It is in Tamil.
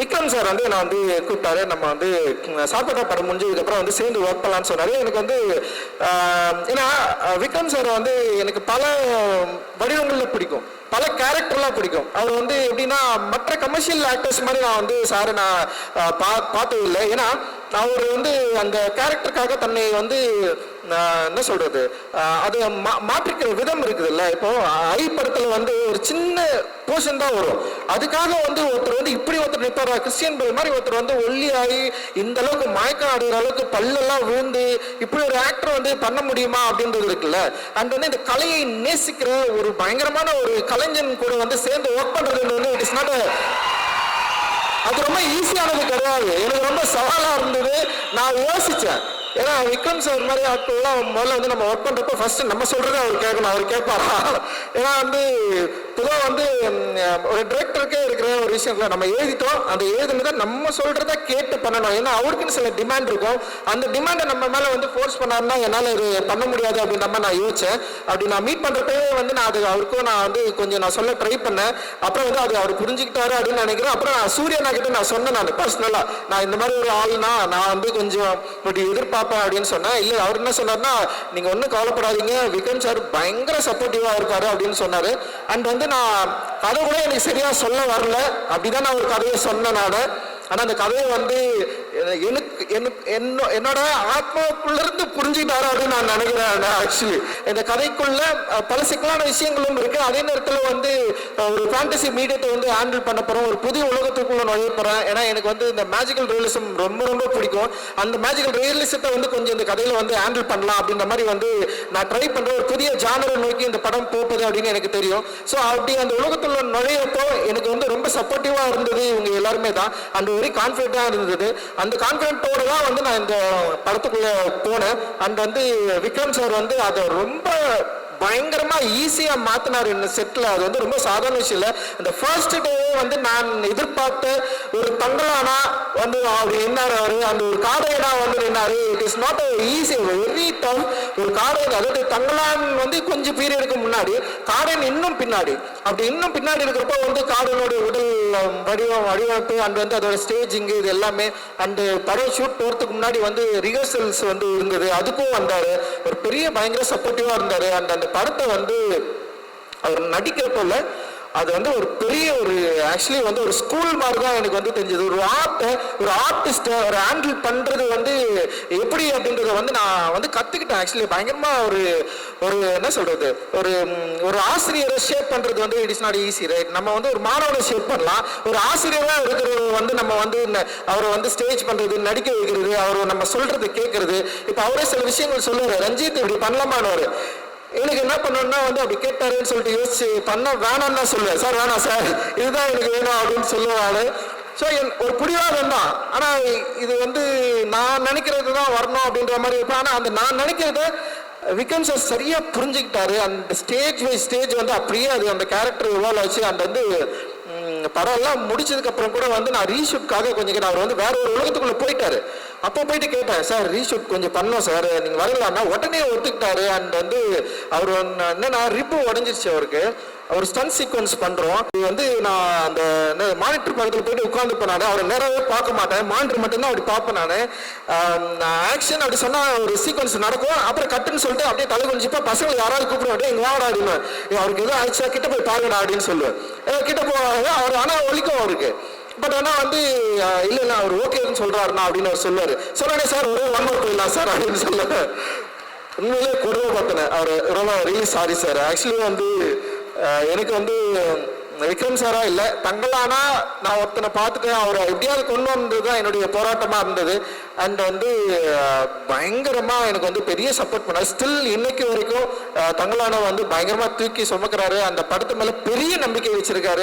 விக்ரம் சார் வந்து நான் வந்து கூப்பிட்டாரு. நம்ம வந்து சாப்பிட்டா படம் முடிஞ்சதுக்கப்புறம் வந்து சேர்ந்து ஒர்க் பண்ணலான்னு சொன்னாரு. எனக்கு வந்து ஏன்னா விக்ரம் சார் வந்து எனக்கு பல வடிவங்களில் பிடிக்கும். பல கேரக்டர்லாம் பிடிக்கும். அவர் வந்து எப்படின்னா மற்ற கமர்ஷியல் ஆக்டர்ஸ் மாதிரி நான் வந்து சாரை நான் பா பார்த்தது இல்லை ஏன்னா அவர் வந்து அந்த கேரக்டருக்காக தன்னை வந்து என்ன சொல்றது? அது மா- மாற்றிக்கிற விதம் இருக்குதுல்ல. இப்போ ஐ படத்துல வந்து ஒரு சின்ன போர்ஷன் தான் வரும். அதுக்காக வந்து ஒருத்தர் வந்து இப்படி ஒருத்தர் நிற்பார் கிறிஸ்டியன் பேர் மாதிரி ஒருத்தர் வந்து ஒல்லியாகி இந்த அளவுக்கு மயக்கம் அடைகிற அளவுக்கு பல்லெல்லாம் விழுந்து இப்படி ஒரு ஆக்டர் வந்து பண்ண முடியுமா அப்படின்றது இருக்குல்ல. அண்ட் வந்து இந்த கலையை நேசிக்கிற ஒரு பயங்கரமான ஒரு இளைஞன் கூட வந்து சேர்ந்து ஒர்க் பண்றது வந்து இட் இஸ் நாட் அது ரொம்ப ஈஸியானது கிடையாது. எனக்கு ரொம்ப சவாலா இருந்தது. நான் யோசிச்சேன். ஏன்னா விக்ரம் சார் மாதிரி ஆட்கள்லாம் முதல்ல வந்து நம்ம ஒர்க் பண்ணுறப்ப ஃபர்ஸ்ட் நம்ம சொல்கிறத அவர் கேட்கணும். அவர் கேட்பாரா? ஏன்னா வந்து பொதுவாக வந்து ஒரு டிரெக்டருக்கே இருக்கிற ஒரு விஷயத்துல நம்ம எழுதிட்டோம் அந்த எழுதுனதை நம்ம சொல்றத கேட்டு பண்ணணும். ஏன்னா அவருக்குன்னு சில டிமாண்ட் இருக்கும். அந்த டிமாண்டை நம்ம மேல வந்து ஃபோர்ஸ் பண்ணாருன்னா என்னால் இது பண்ண முடியாது அப்படின்ற மாதிரி நான் யோசிச்சேன். அப்படி நான் மீட் பண்றப்பவே வந்து நான் அது அவருக்கும் நான் வந்து கொஞ்சம் நான் சொல்ல ட்ரை பண்ணேன். அப்புறம் வந்து அது அவர் புரிஞ்சுக்கிட்டாரு அப்படின்னு நினைக்கிறேன். அப்புறம் நான் கிட்ட நான் சொன்னேன் நான் பர்சனலா நான் இந்த மாதிரி ஒரு ஆள்னா நான் வந்து கொஞ்சம் இப்படி எதிர்பார்ப்பேன் அப்படின்னு சொன்னேன். இல்லை அவர் என்ன சொன்னார்னா நீங்க ஒன்றும் கவலைப்படாதீங்க. விக்ரம் சார் பயங்கர சப்போர்ட்டிவா இருக்காரு அப்படின்னு சொன்னாரு. அண்ட் வந்து நான் கதை கூட எனக்கு சரியாக சொல்ல வரல. அப்படிதான் நான் ஒரு கதையை சொன்னேன் நான். ஆனால் அந்த கதையை வந்து எனக்கு எனக்கு என்னோட ஆத்மாவுக்குள்ளிருந்து புரிஞ்சுக்கிட்டாரு அப்படின்னு நான் நினைக்கிறேன் ஆக்சுவலி இந்த கதைக்குள்ள பல சிக்கலான விஷயங்களும் இருக்கு. அதே நேரத்தில் வந்து ஒரு ஃபேண்டசி மீடியத்தை வந்து ஹேண்டில் பண்ண போறோம் ஒரு புதிய உலகத்துக்குள்ள நுழைய போறேன். ஏன்னா எனக்கு வந்து இந்த மேஜிக்கல் ரியலிசம் ரொம்ப ரொம்ப பிடிக்கும். அந்த மேஜிக்கல் ரியலிசத்தை வந்து கொஞ்சம் இந்த கதையில வந்து ஹேண்டில் பண்ணலாம் அப்படின்ற மாதிரி வந்து நான் ட்ரை பண்றேன். ஒரு புதிய ஜானரை நோக்கி இந்த படம் போகுது அப்படின்னு எனக்கு தெரியும். ஸோ அப்படி அந்த உலகத்துள்ள நுழையப்போ எனக்கு வந்து ரொம்ப சப்போர்ட்டிவா இருந்தது இவங்க எல்லாருமே தான். அந்த ஒரே கான்ஃபிடென்ட்டாக இருந்தது. அந்த கான்ஃபிடென்ட்டோட தான் வந்து நான் இந்த படத்துக்குள்ள போனேன். அண்ட் வந்து விக்ரம் சார் வந்து அதை ரொம்ப பயங்கரமா ஈஸியா மாத்தினார் இந்த செட்ல அது வந்து ரொம்ப சாதாரண விஷயம் இல்ல. இந்த ஃபர்ஸ்ட் டே வந்து நான் எதிர்பார்த்த ஒரு தங்கலானா வந்து அவர் என்னாரு அவரு அந்த ஒரு காடையனா வந்து நின்னாரு. It is not easy very tough ஒரு காடையன் அதாவது தங்கலான் வந்து கொஞ்சம் பீரியடுக்கு முன்னாடி காடையன் இன்னும் பின்னாடி. அப்படி இன்னும் பின்னாடி இருக்கிறப்போ வந்து காடையனோட உடல் வடிவம் வடிவமைப்பு அண்ட் வந்து அதோட ஸ்டேஜிங் இது எல்லாமே அண்டு படம் ஷூட் போறதுக்கு முன்னாடி வந்து ரிஹர்சல்ஸ் வந்து இருந்தது. அதுக்கும் வந்தாரு. ஒரு பெரிய பயங்கர சப்போர்ட்டிவா இருந்தாரு. அண்ட் அந்த அந்த படத்தை வந்து அவர் நடிக்கிறப்பல அது வந்து ஒரு பெரிய ஒரு ஆக்சுவலி வந்து ஒரு ஸ்கூல் மாதிரி தான் எனக்கு வந்து தெரிஞ்சது. ஒரு ஆர்ட்டை ஒரு ஆர்டிஸ்ட்டை ஒரு ஹேண்டில் பண்ணுறது வந்து எப்படி அப்படின்றத வந்து நான் வந்து கற்றுக்கிட்டேன் ஆக்சுவலி பயங்கரமாக ஒரு ஒரு என்ன சொல்கிறது ஒரு ஒரு ஆசிரியரை ஷேப் பண்ணுறது வந்து it is not easy right நம்ம வந்து ஒரு மாணவனை ஷேப் பண்ணலாம். ஒரு ஆசிரியராக இருக்கிறது வந்து நம்ம வந்து அவரை வந்து ஸ்டேஜ் பண்ணுறது நடிக்க வைக்கிறது அவர் நம்ம சொல்கிறது கேட்குறது. இப்போ அவரே சில விஷயங்கள் சொல்லுவார். ரஞ்சித் இப்படி பண்ணலாமான்னு எனக்கு என்ன பண்ணணும்னா வந்து அப்படி கேட்டாருன்னு சொல்லிட்டு யோசிச்சு பண்ண வேணாம்னு தான் சொல்லுவேன். சார் வேணாம் சார். இதுதான் எனக்கு வேணும் அப்படின்னு சொல்லுவாரு. ஸோ என் ஒரு பிடிவாதம் தான். ஆனால் இது வந்து நான் நினைக்கிறது தான் வரணும் அப்படின்ற மாதிரி இருப்பேன் ஆனால் அந்த நான் நினைக்கிறத விக்ரம் சார் சரியாக புரிஞ்சுக்கிட்டாரு. அந்த ஸ்டேஜ் பை ஸ்டேஜ் வந்து அப்படியே அது அந்த கேரக்டர் இவால்வ் ஆச்சு அந்த வந்து ம், படம் எல்லாம் முடிச்சதுக்கு அப்புறம் கூட வந்து நான் ரீஷூட்காக கொஞ்சம் கேட்டேன். அவர் வந்து வேற ஒரு உலகத்துக்குள்ள போயிட்டாரு. அப்போ போயிட்டு கேட்டேன் சார் ரீஷூட் கொஞ்சம் பண்ணோம் சார். நீங்க வரலான்னா உடனே ஒத்துக்கிட்டாரு. அண்ட் வந்து அவர் வந்து என்னன்னா ரிப்பு உடஞ்சிருச்சு அவருக்கு. அவர் ஸ்டன் சீக்வன்ஸ் பண்றோம். இது வந்து நான் அந்த மானிட்டர் பக்கத்தில் போயிட்டு உட்காந்து போனாரு அவரை நேராகவே பார்க்க மாட்டேன். மானிட்டர் மட்டும்தான் அப்படி பார்ப்பேன் நான். ஆக்ஷன் அப்படி சொன்னா ஒரு சீக்வன்ஸ் நடக்கும். அப்புறம் கட்டுன்னு சொல்லிட்டு அப்படியே தலை குனிஞ்சிப்பா பசங்க யாராவது கூப்பிடுவோம் அப்படியே இங்க வாடா அப்படின்னு. அவருக்கு எதுவும் ஆயிடுச்சா? கிட்ட போய் பாருங்கடா அப்படின்னு சொல்லுவேன். கிட்ட போவாங்க அவர் ஆனா ஒலிக்கும் அவருக்கு. பட் ஆனால் வந்து இல்லை இல்லை அவர் ஓகேன்னு சொல்றாருண்ணா அப்படின்னு அவர் சொல்லுவார். சொன்னானே சார் ஒரே ஒன் ஹவர் போயிடலாம் சார் அப்படின்னு சொல்லுவேன். உண்மையிலே கொடுமை பார்த்தேன் அவர் ரொம்ப ரியலி சாரி சார். ஆக்சுவலி வந்து எனக்கு வந்து விக்ரம் சாரா இல்லை. தங்களானா நான் ஒருத்தனை பார்த்துட்டேன். அவரை எப்படியாவது கொண்டு வந்தது தான் என்னுடைய போராட்டமாக இருந்தது. அண்ட் வந்து பயங்கரமாக எனக்கு வந்து பெரிய சப்போர்ட் பண்ணார். ஸ்டில் இன்னைக்கு வரைக்கும் தங்களானா தங்களான வந்து பயங்கரமாக தூக்கி சுமக்கிறாரு. அந்த படத்து மேலே பெரிய நம்பிக்கை வச்சிருக்காரு.